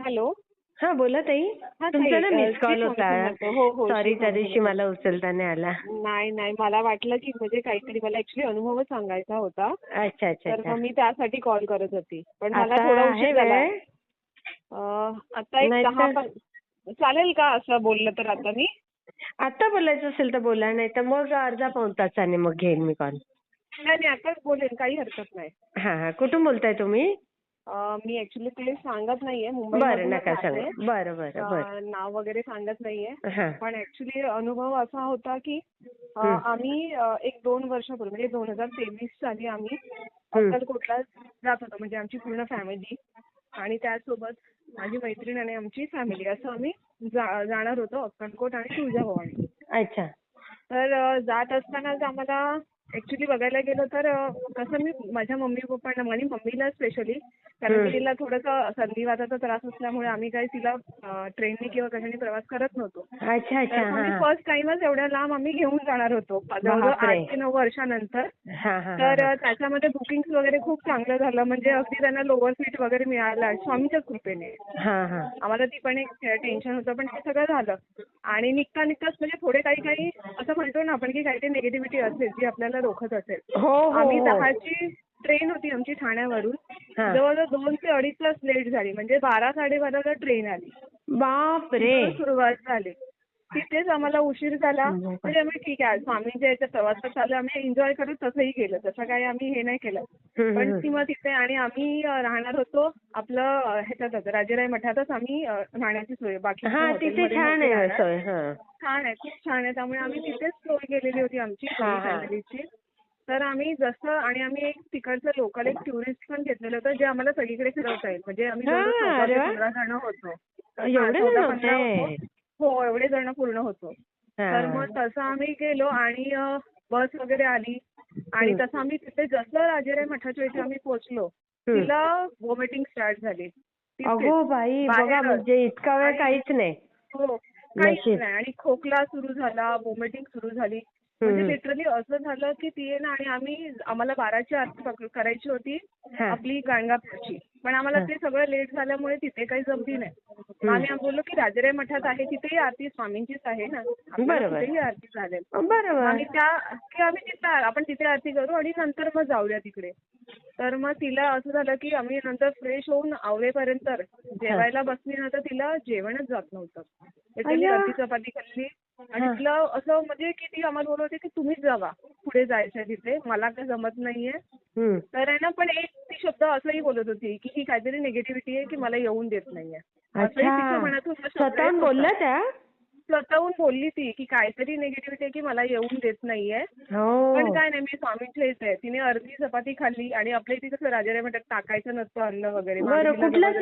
Hello. हा बोला ताई. हा, तुमचा ना मिस कॉल होता. समर्थ. हो, हो, सॉरी श्री त्या दिवशी. मला उचलता नाही आला. नाही नाही मला वाटलं की म्हणजे काहीतरी मला ऍक्च्युली अनुभवच सांगायचा होता. अच्छा अच्छा तर मग मी त्यासाठी कॉल करत होती. पण मला आता थोडा आहे उशीर झाला. वेळ? अ, आता एक नाहीतर- दहा पण चालेल का असं बोललं तर आता मी? आता बोलायचं असेल तर बोला नाही तर मग अर्धा पाऊण तासाने मग घेईन मी कॉल नाही नाही आताच बोलेन काही हरकत नाही. हा हा. कुठून बोलताय तुम्ही? मी ऍक्च्युली ते सांगत नाहीये. मुंबई बरं नका सांगा. बरं बरं बरं. नाव वगैरे सांगत नाहीये. पण ऍक्च्युली अनुभव असा होता की. आम्ही एक दोन वर्षापूर्वी म्हणजे दोन हजार तेवीस साली आम्ही. अक्कलकोटला जात होतो. म्हणजे आमची पूर्ण फॅमिली आणि त्यासोबत माझी मैत्रीण आणि आमची फॅमिली असं आम्ही जाणार होतो अक्कलकोट आणि तुळजाभवानी. अच्छा. तर जात असतानाच आम्हाला ऍक्च्युली बघायला गेलं तर कसं मी माझ्या मम्मी पप्पांना माझी मम्मीला स्पेशली कारण तिला थोडंसं संधिवाताचा त्रास असल्यामुळे आम्ही काही तिला ट्रेनने किंवा कशाने प्रवास करत नव्हतो. फर्स्ट टाइमच एवढ्या लांब आम्ही घेऊन जाणार होतो जवळजवळ. आठ ते नऊ वर्षानंतर. तर त्याच्यामध्ये बुकिंग वगैरे खूप चांगलं झालं म्हणजे अगदी त्यांना लोअर सीट वगैरे मिळाला स्वामीच्याच कृपेने. हा हा. आम्हाला ती पण एक टेन्शन होतं पण ते सगळं झालं. आणि निघता निघताच म्हणजे थोडे काही काही असं म्हणतो ना आपण की काही काही निगेटिव्हिटी असेल जी आपल्याला रोखत असेल. हो हो आम्ही हो दहाची ट्रेन होती आमची ठाण्यावरून. जवळजवळ दोन ते अडीच तास लेट झाली. म्हणजे बारा साडेबाराला ट्रेन आली. बाप रे तिथून सुरुवात झाली. तिथेच आम्हाला उशीर झाला. म्हणजे आम्ही ठीक आहे स्वामींच्या याच्या प्रवासात चालू आम्ही एन्जॉय करत तसंही केलं तसं काही आम्ही हे नाही केलं. पण मग तिथे आणि आम्ही राहणार होतो आपलं ह्याच्यातच राजेराय मठातच आम्ही राहण्याची सोय बाकी हा तिथे छान आहे सोय हा. छान आहे खूप छान आहे. त्यामुळे आम्ही तिथेच सोय केलेली होती आमची हा, हा. फॅमिलीची. तर आम्ही जसं आणि आम्ही एक तिकडचं लोकल एक टुरिस्ट पण घेतलेलं होतं जे आम्हाला सगळीकडे फिरवता येईल. म्हणजे आम्ही हा. पंधरा जण होतो. हा, एवढे जण पूर्ण होतो तर मग. तसं आम्ही गेलो आणि बस वगैरे आली आणि. तसं आम्ही तिथे जसं राजेराय मठाच्या इथे आम्ही पोहोचलो. तिला वॉमिटिंग स्टार्ट झाली. अगो बाई बघा. म्हणजे इतका वेळ काहीच नाही हो काहीच. नाही आणि खोकला सुरू झाला वॉमिटिंग सुरू झाली म्हणजे. लिटरली असं झालं की ती आहे ना आणि आम्ही आम्हाला बाराची आरती करायची होती. आपली गाणगापूरची पण आम्हाला. ते सगळं लेट झाल्यामुळे तिथे काही जमली नाही मग आम्ही बोललो की राजेराय मठात आहे तिथेही आरती स्वामींचीच आहे ना. तिथेही आरती चालेल. आम्ही त्या की आम्ही तिथे आपण तिथे आरती करू आणि नंतर मग जाऊया तिकडे. तर मग तिला असं झालं की आम्ही नंतर फ्रेश होऊन आवरेपर्यंत जेवायला बसली ना तर तिला जेवणच जात नव्हतं. अय्या. अर्धी चपाती खाल्ली. आणि. तिला असं म्हणजे की ती आम्हाला बोलत होती की तुम्हीच जावा. पुढे जायचं तिथे. मला काही जमत नाहीये. तर आहे ना पण एक ती शब्द असंही बोलत होती की ही काहीतरी निगेटिव्हिटी आहे की मला येऊन देत नाहीये. असंही तिच्या स्वतःहून होता. बोलल्या त्या? स्वतःहून बोलली ती की काहीतरी निगेटिव्हिटी आहे की मला येऊन देत नाहीये. हो. पण काय नाही मी स्वामींच्या इथे आहे. तिने अर्धी चपाती खाल्ली आणि आपल्या इथे कसं राजाराय म्हणतात टाकायचं नसतं अन्न वगैरे. कुठल्याच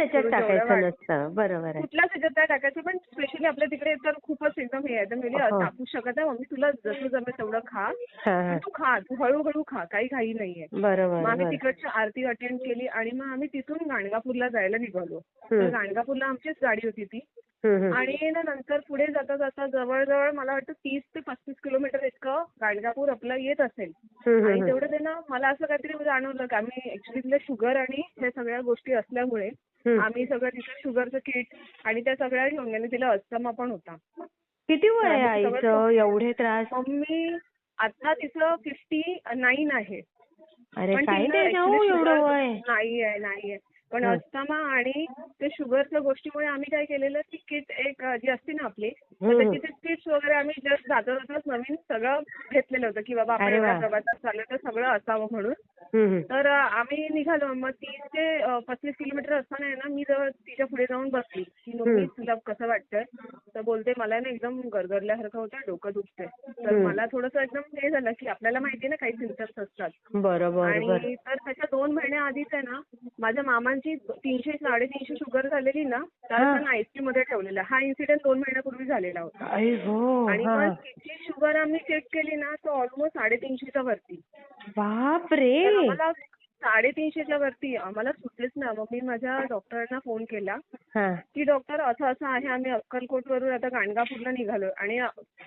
ह्याच्यात काय टाकायचं पण स्पेशली आपल्या तिकडे तर खूपच एकदम हे आहे. तर मी हो. टाकू शकत आहे मम्मी तुला जसं जमेल तेवढं खा. हा हा. तू खा तू हळूहळू खा काही घाई नाहीये. बरोबर मग आम्ही तिकडची आरती अटेंड केली आणि मग आम्ही तिथून गाणगापूरला जायला निघालो. तर गाणगापूरला आमचीच गाडी होती ती. आणि ना नंतर पुढे जाता जाता जवळजवळ मला वाटतं तीस ते पस्तीस किलोमीटर इतकं गाणगापूर आपलं येत असेल. आणि. तेवढं ते ना मला असं काहीतरी जाणवलं की आम्ही ऍक्च्युली तिला शुगर आणि ह्या सगळ्या गोष्टी असल्यामुळे. आम्ही सगळं तिचं शुगरचं किट आणि त्या सगळ्या घेऊन गेले तिला अस्थमा पण होता. किती वय आहे आईचं? एवढे त्रास? मम्मी आता तिचं फिफ्टी नाईन आहे. अरे तिला नाही एवढं वय. नाही आहे नाही आहे. पण. अस्थमा आणि ते शुगरच्या गोष्टीमुळे आम्ही काय केलेलं की किट एक जी असते ना आपली तर. त्याची ते किट्स वगैरे आम्ही जस्ट जाता जाताच नवीन सगळं घेतलेलं होतं की बाबा आपण वा. प्रवासात चाललं तर सगळं असावं म्हणून. तर आम्ही निघालो मग तीस ते पस्तीस किलोमीटर असताना आहे ना मी जवळ तिच्या पुढे जाऊन बसली की मम्मी. तुला कसं वाटतंय तर बोलते मला ना एकदम गरगरल्यासारखं होतं डोकं दुखतंय. तर. मला थोडंसं एकदम हे झालं की आपल्याला माहिती आहे ना काही सिम्पटम्स असतात. बरोबर बरं. आणि तर त्याच्या दोन महिन्या आधीच आहे ना माझ्या मामांची तीनशे साडेतीनशे शुगर झालेली ना. त्यांना आयसीयू मध्ये ठेवलेलं. हा इन्सिडेंट दोन महिन्यापूर्वी झालेला होता. हो आणि मग तिची शुगर आम्ही चेक केली ना तर ऑलमोस्ट साडेतीनशेच्या वरती. बाप तर रे आम्हाला साडेतीनशेच्या वरती आम्हाला सुचलेच ना मग मी माझ्या डॉक्टरांना फोन केला. की डॉक्टर असं असं आहे आम्ही अक्कलकोटवरून आता गाणगापूरला निघालो आणि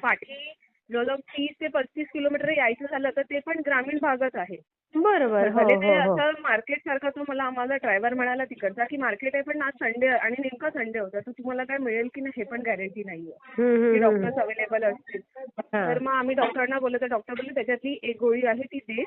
पाठी जवळजवळ तीस ते पस्तीस किलोमीटर यायचं झालं तर ते पण ग्रामीण भागात आहे. बरोबर. हो हो हो. असं मार्केट सारखा तो मला आम्हाला ड्रायव्हर म्हणाला तिकडचा की मार्केट आहे पण आज संडे आणि नेमका संडे होता. तर तुम्हाला काय मिळेल की नाही हे पण गॅरंटी नाहीये. डॉक्टर्स अवेलेबल असतील. तर मग आम्ही डॉक्टरना बोललो तर डॉक्टर बोलले त्याच्यातली एक गोळी आहे ती दे.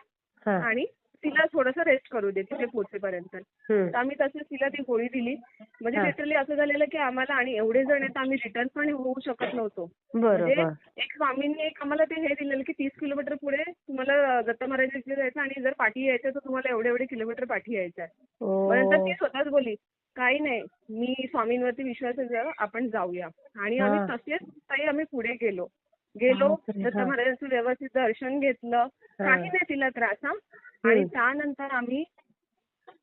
आणि तिला थोडंसं रेस्ट करू दे तिथे पोहोचेपर्यंत. तर आम्ही तसंच तिला ती गोळी दिली म्हणजे हा. लिटरली असं झालेलं की आम्हाला आणि एवढे जण आहेत आम्ही रिटर्न पण होऊ शकत नव्हतो बरोबर म्हणजे एक स्वामींनी एक आम्हाला ते हे दिलेलं की तीस किलोमीटर पुढे तुम्हाला दत्त महाराज इथे जायचं आणि जर पाठी यायचं तर तुम्हाला एवढे एवढे किलोमीटर पाठी यायचं आहे. मग नंतर ती स्वतःच बोलली काही नाही मी स्वामींवरती विश्वास आहे आपण जाऊया आणि आम्ही हा. तसेच ताई आम्ही पुढे गेलो गेलो दत्त. महाराजांचं व्यवस्थित दर्शन घेतलं. काही नाही तिला त्रास हा आणि. त्यानंतर आम्ही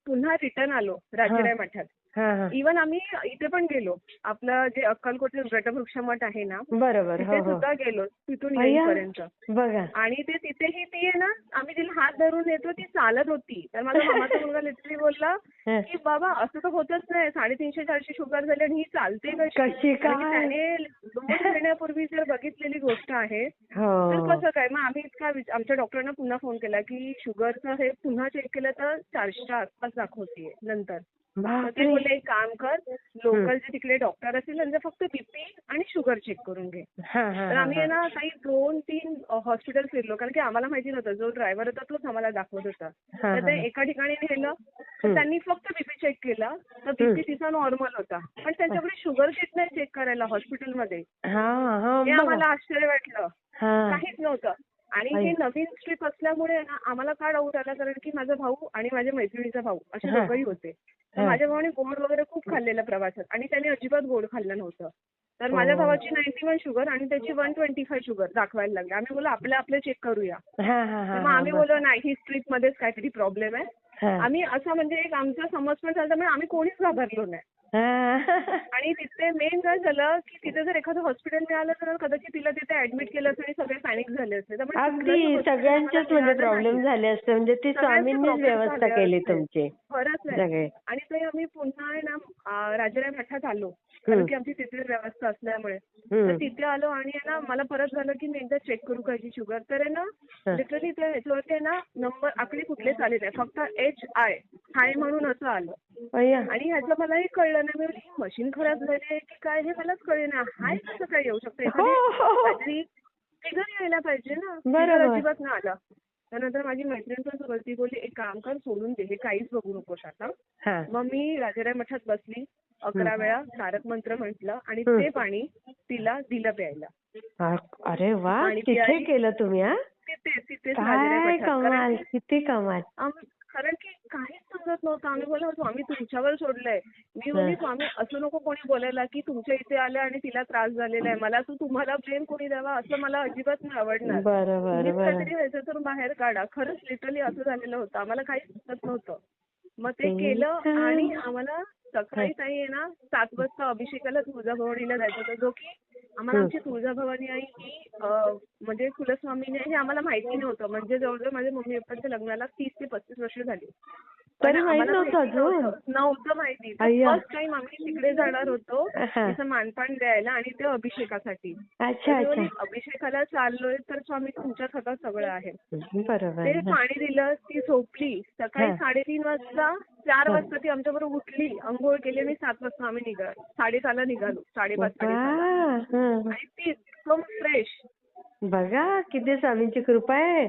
पुन्हा रिटर्न आलो राजराय मठात इवन आम्ही इथे पण गेलो. आपलं जे अक्कलकोट वटवृक्ष मठ आहे ना बरोबर तिथे हो हो. सुद्धा गेलो तिथून. येईपर्यंत. आणि ते तिथेही ती आहे ना आम्ही तिला हात धरून येतो ती चालत होती. तर माझा मामाचा मुलगा लिटरली बोलला. की बाबा असं तर होतच नाही. साडेतीनशे चारशे शुगर झाली आणि ही चालते कशी? काय? त्याने दोन महिन्यापूर्वी जर बघितलेली गोष्ट आहे तर हो कसं काय? मग आम्ही इतका आमच्या डॉक्टरांना पुन्हा फोन केला की शुगरचं हे पुन्हा चेक केलं तर चारशेच्या आसपास दाखवतीये नंतर. मग ते बोलले एक काम कर लोकल जे तिकडे डॉक्टर असतील त्यांचं फक्त बीपी आणि शुगर चेक करून घे. तर आम्ही आहे. ना काही दोन तीन हॉस्पिटल फिरलो. कारण की आम्हाला माहिती नव्हतं. जो ड्रायव्हर होता तोच आम्हाला दाखवत होता. तर ते. एका ठिकाणी नेलं. तर. त्यांनी फक्त बीपी चेक केला. तर बीपी तिचा नॉर्मल होता. पण त्यांच्याकडे शुगर किट नाही चेक करायला हॉस्पिटलमध्ये हा आम्हाला आश्चर्य वाटलं. काहीच नव्हतं. आणि. हे नवीन स्ट्रीप असल्यामुळे ना आम्हाला का डाऊट आला? कारण की माझा भाऊ आणि माझ्या मैत्रिणीचा भाऊ असे. दोघंही होते. माझ्या भावाने गोड वगैरे खूप खाल्लेलं प्रवासात आणि त्याने अजिबात गोड खाल्लं नव्हतं तर माझ्या ओ. भावाची नाईन्टी वन शुगर आणि त्याची वन ट्वेंटी फाय शुगर दाखवायला लागली आम्ही बोललो आपलं आपलं चेक करूया हा हा हा तर मग हा, आम्ही. बोललो नाही ही स्ट्रीप मध्येच काहीतरी प्रॉब्लेम आहे हा. आम्ही असं म्हणजे एक आमचा समज पण झाला त्यामुळे आम्ही कोणीच घाबरलो नाही हा. आणि तिथे मेन काय झालं की तिथे जर एखादं हॉस्पिटल मिळालं तर कदाचित तिला तिथे ऍडमिट केलं असतं आणि सगळे पॅनिक झाले असते त्यामुळे अगदी सगळ्यांचेच म्हणजे प्रॉब्लेम. झाले असते म्हणजे ती स्वामींनीच व्यवस्था केली. तुमची खरंच आहे आणि ते आम्ही पुन्हा आहे ना अं, राजाराय मठात आलो कारण. की आमची तिथे व्यवस्था असल्यामुळे. तर तिथे आलो आणि आहे ना मला परत झालं की मी एकदा चेक करू का शुगर तर आहे ना. लिटरली त्या ह्याच्यावरती आहे ना नंबर आकडे कुठलेच आले नाही फक्त एच आय हाय म्हणून असं आलं. आणि ह्याचं मलाही कळलं ही मशीन खराब झाली आहे की काय हे मलाच कळे ना हाय कसं काय येऊ शकतं हो, हो, हो. काहीतरी फिगर यायला पाहिजे ना. Figure अजिबात नाही आला त्यानंतर माझी मैत्रीण पण बोलती बोलली एक काम कर सोडून दे हे काहीच बघू नकोस आता हा. मग मी राजाराय मठात बसली अकरा. वेळा तारक मंत्र म्हटलं आणि. ते पाणी तिला दिलं प्यायला अरे वा आणि तिथे. केलं तुम्ही हा तिथे मठात की किती कमाल कारण की समजत नव्हतं. आम्ही बोललो स्वामी तुमच्यावर सोडलंय. मी हा. स्वामी असं नको कोणी बोलायला की तुमच्या इथे आलं आणि तिला त्रास झालेला आहे. मला तू तुम्हाला प्रेम कोणी द्यावा असं मला अजिबात नाही आवडणार. काहीतरी ह्याच्यातून बाहेर काढा. खरंच लिटरली असं झालेलं होतं. आम्हाला काहीच सुचत नव्हतं. मग ते केलं. आणि आम्हाला सकाळी ताई आहे ना सात वाजता अभिषेकाला तुळजाभवानीला जायचं होतं. जो की आम्हाला. आमची तुळजाभवानी आई ही म्हणजे कुलस्वामीने हे आम्हाला माहिती नव्हतं. म्हणजे जवळजवळ माझ्या मम्मी पप्पांच्या लग्नाला तीस ते पस्तीस वर्ष झाली. तरी माहीत नव्हतं माहिती अजून? नव्हतं. माहिती. फर्स्ट टाइम आम्ही तिकडे जाणार होतो. तिचं मानपान द्यायला आणि ते अभिषेकासाठी अभिषेकाला चाललोय तर स्वामी तुमच्याच हातात सगळं आहे बरोबर ते. पाणी दिलं ती झोपली सकाळी. साडेतीन वाजता चार. वाजता ती आमच्याबरोबर उठली अंघोळ केली आणि सात वाजता आम्ही निघालो साडेसहाला निघालो साडेपाच साडेसहाला. आणि ती एकदम फ्रेश बघा किती स्वामींची कृपा आहे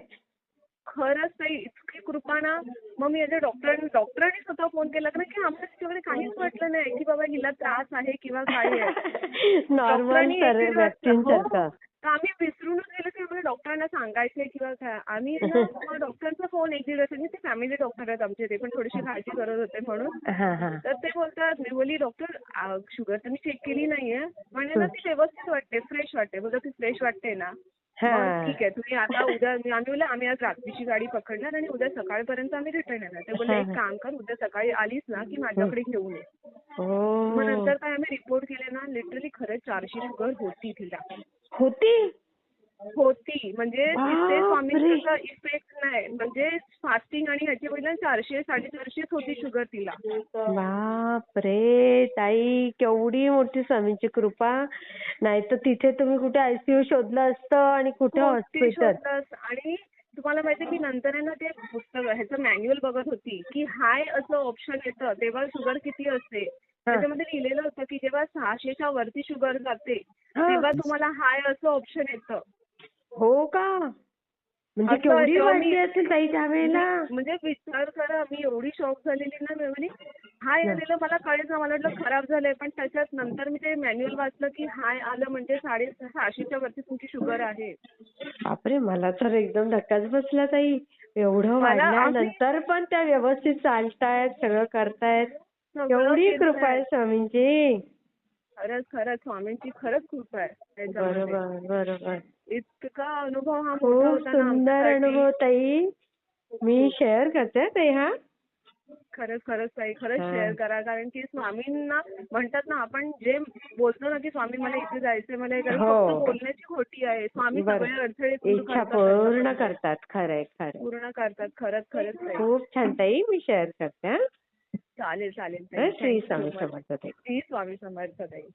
खरंच ताई इतकी कृपा ना. मग मी याच्या डॉक्टरांनी डॉक्टरांनी स्वतः फोन केला कारण की आम्हाला तिच्याकडे काहीच वाटलं नाही की बाबा हिला त्रास आहे किंवा काय आहे. नॉर्मल दिवस- हो. आम्ही विसरूनच गेलो की आम्हाला डॉक्टरांना सांगायचंय किंवा काय. आम्ही डॉक्टरचा फोन एक दीड वाजता ते फॅमिली डॉक्टर आहेत आमचे ते पण थोडीशी काळजी करत होते म्हणून. तर ते बोलतात मी बोली डॉक्टर शुगर तर मी चेक केली नाहीये. म्हणे ना ती व्यवस्थित वाटते फ्रेश वाटते. बोलतो ती फ्रेश वाटते ना. ठीक आहे तुम्ही आता उद्या आम्ही बोलले आम्ही आज रात्रीची गाडी पकडणार आणि उद्या सकाळपर्यंत आम्ही रिटर्न येणार. ते बोलले एक. काम कर उद्या सकाळी आलीस ना की माझ्याकडे घेऊन ये. हो. मग नंतर काय आम्ही रिपोर्ट केले ना लिटरली खरंच चारशे शुगर होती तिला. होती? होती. म्हणजे तिथे बापरे. स्वामींचा इफेक्ट नाही. म्हणजे फास्टिंग आणि ह्याच्या पहिला चारशे साडेचारशेच होती शुगर तिला. बाप रे ताई केवढी मोठी स्वामींची कृपा. नाही तर तिथे तुम्ही कुठे आयसीयू शोधलं असतं आणि कुठे हॉस्पिटल. आणि तुम्हाला माहिती मी नंतर आहे ना ते पुस्तक ह्याचं मॅन्युअल बघत होती की हाय असं ऑप्शन येतं. तेव्हा शुगर किती असते? त्याच्यामध्ये लिहिलेलं होतं की जेव्हा सहाशेच्या वरती शुगर जाते. तेव्हा तुम्हाला हाय असं ऑप्शन येतं. हो का? म्हणजे केवढी वाढली असेल ताई त्यावेळेला? म्हणजे विचार करा मी एवढी शॉक झालेली ना मी म्हणे हाय आलेलं मला कळेल ना मला वाटलं खराब झालंय पण त्याच्यात नंतर मी ते मॅन्युअल वाचलं की हाय आलं म्हणजे साडे सहाशेच्या वरती तुमची शुगर आहे. बापरे मला तर एकदम धक्काच बसला ताई. एवढं वाढल्यानंतर पण त्या व्यवस्थित चालतायत सगळं करतायत. केलंय. कृपा आहे. स्वामींची. खरंच खरंच स्वामींची खरंच कृपा आहे. बरोबर बरोबर. इतका अनुभव हा मोठा खूप होता ना सुंदर आमच्यासाठी. अनुभव ताई मी शेअर करते हं ताई हा खरंच खरंच ताई खरंच हा. शेअर करा कारण की स्वामींना म्हणतात ना आपण जे बोलतो ना की स्वामी मला इथे जायचंय मला हे करायचं, हो. फक्त बोलण्याची खोटी आहे स्वामी बरं. सगळे अडथळे दूर इच्छा करतात पूर्ण. करतात खरंय खरंय पूर्ण करतात खरंच खरंच ताई खूप छान ताई मी शेअर करते हं. चालेल चालेल ताई Shri Thank you Swami much. समर्थ ताई श्री स्वामी समर्थ ताई